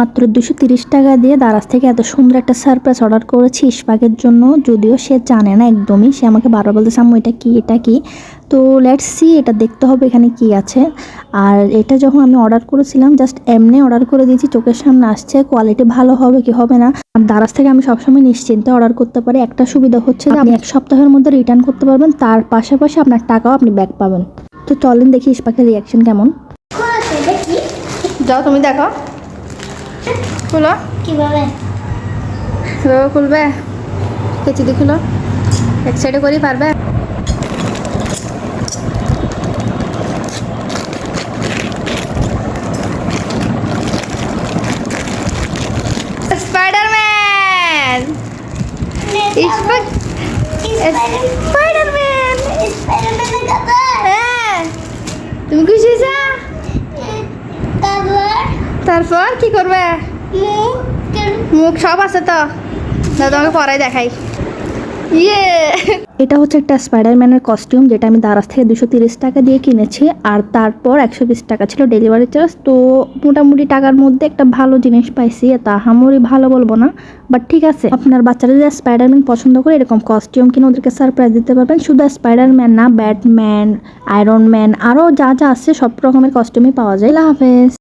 মাত্র দুশো তিরিশ টাকা দিয়ে দারাজ থেকে এত সুন্দর একটা সারপ্রাইজ অর্ডার করেছি ইশফাকের জন্য যদিও সে জানে না একদমই। সে আমাকে বারবার বলতেছে আম্মু এটা কি? এটা কি? তো লেটস সি এটা দেখতে হবে এখানে কি আছে। আর এটা যখন আমি অর্ডার করেছিলাম জাস্ট এমনি অর্ডার করে দিয়েছি চোখের সামনে আসছে কোয়ালিটি ভালো হবে কি হবে না। আর দারাজ থেকে আমি সবসময় নিশ্চিন্তে অর্ডার করতে পারি একটা সুবিধা হচ্ছে যে আপনি এক সপ্তাহের মধ্যে রিটার্ন করতে পারবেন তার পাশাপাশি আপনার টাকাও আপনি ব্যাক পাবেন। তো চলেন দেখি ইস্পাকের রিয়াকশন কেমন। যাও তুমি দেখো খুলো। কীভাবে? এভাবে খুলবে? কেচি দিয়ে খুলো। এক সাইডে করি পারবে। স্পাইডারম্যান তুমি খুশি তারপর কি করবে? মুখ সব আছে তো। তোমাকে পরে দেখাই। ইয়ে। এটা হচ্ছে একটা স্পাইডারম্যানের কস্টিউম যেটা আমি দারাজ থেকে দুশো তিরিশ টাকা দিয়ে কিনেছি, আর তারপর একশো বিশ টাকা ছিল ডেলিভারি চার্জ তো মোটামুটি টাকার মধ্যে একটা ভালো জিনিস পাইছি তা হামরি ভালো বলব না বাট ঠিক আছে। আপনার বাচ্চারা যদি স্পাইডারম্যান পছন্দ করে, এরকম কস্টিউম কিনে ওদেরকে সারপ্রাইজ দিতে পারবেন। শুধু স্পাইডারম্যান না ব্যাটম্যান আয়রন ম্যান আরও যা যা আছে, সব রকমের কস্টিউমই পাওয়া যায়। হাফেজ।